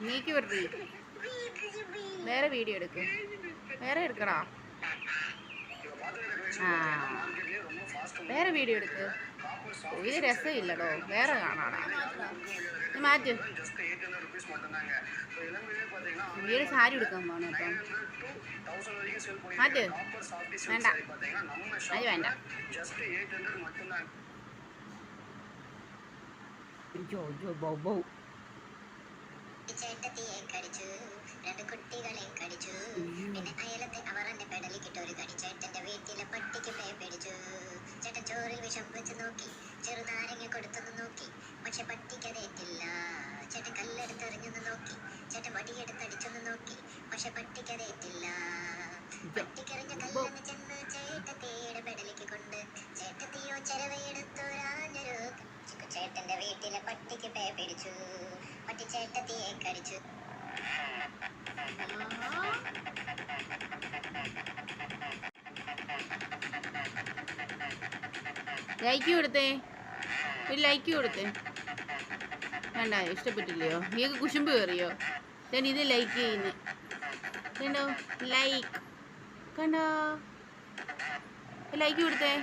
നീക്കി വരുത്തി വേറെ വീഡിയോ എടുക്കും. വേറെ എടുക്കണോ? ആ. വേറെ വീഡിയോ എടുക്ക്. ഇത് രസമില്ലടോ. വേറെ കാണാടാ മാറ്റ്. വീട് സാരി എടുക്കാൻ പോണേ അപ്പം. മാറ്റ്. വേണ്ട. അത് വേണ്ട. ജോ ജോ ബൗ ബൗ. ചേട്ടത്തിയെ കടിച്ചു. രണ്ട് കുട്ടികളെ കടിച്ചു. പിന്നെ അയലത്തെ അവർ എന്നെ പെടലിക്കിട്ട് ഒരു കടി ചേട്ടന്റെ വീട്ടിലെ പട്ടിക്ക് പേ പിടിച്ചു. ചേട്ടൻ ചോറിൽ വിഷം വെച്ച് നോക്കി. ചെറുനാരങ്ങ കൊടുത്തൊന്ന് നോക്കി. പക്ഷെ പട്ടിക്കതേറ്റില്ല ചേട്ടൻ കല്ലെടുത്തെറിഞ്ഞൊന്ന് നോക്കി. ചേട്ടൻ വടിയെടുത്തടിച്ചൊന്ന് നോക്കി. പക്ഷെ പട്ടിക്ക് അതേറ്റില്ല പട്ടിക്കെറിഞ്ഞ കല്ലെന്ന് ചെന്ന് കടിച്ചു ലൈക്ക് കൊടുത്തേ. ഒരു ലൈക്ക് കൊടുത്തേ. വേണ്ട ഇഷ്ടപ്പെട്ടില്ലയോ? നീക്ക് കുശുമ്പ് കയറിയോ? ഞാൻ ഇത് ലൈക്ക് ചെയ്യുന്നു. കണ്ടോ? ലൈക്ക് കണ്ടോ? ലൈക്ക് കൊടുത്തേ.